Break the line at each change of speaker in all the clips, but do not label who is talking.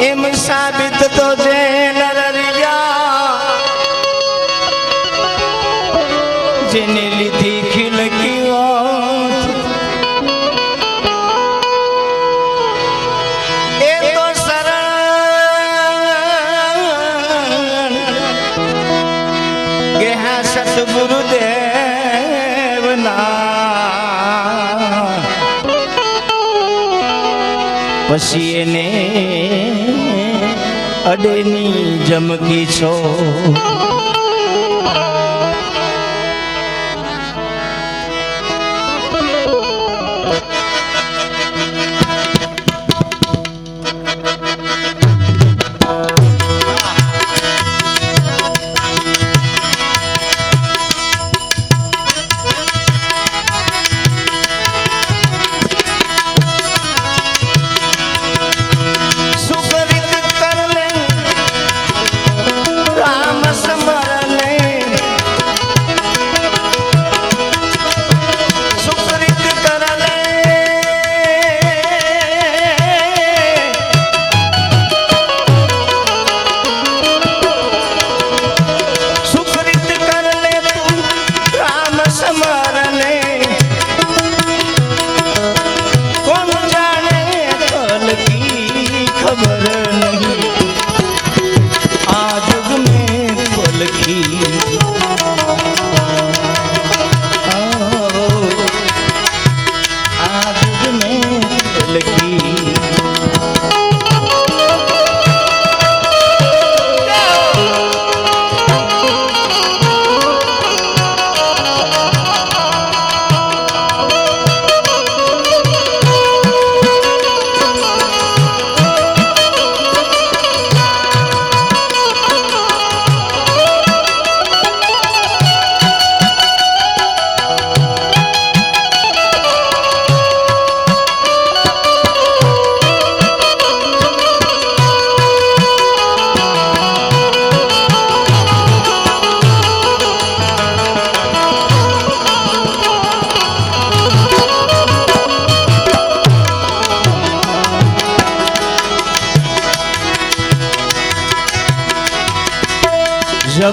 એમ સાબિત તો જે નરિયા જેને લીધી ખીલકીઓ એ તો સરળ કે હા દેવના પછી એને અડેની જમકી છો?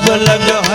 લગ લગ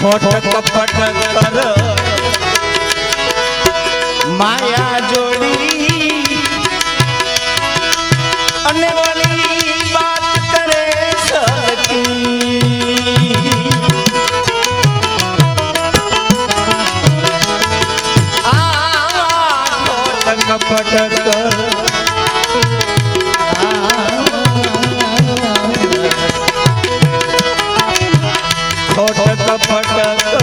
ખોટ કપટ કર માયા જોડી અને વળી Baba.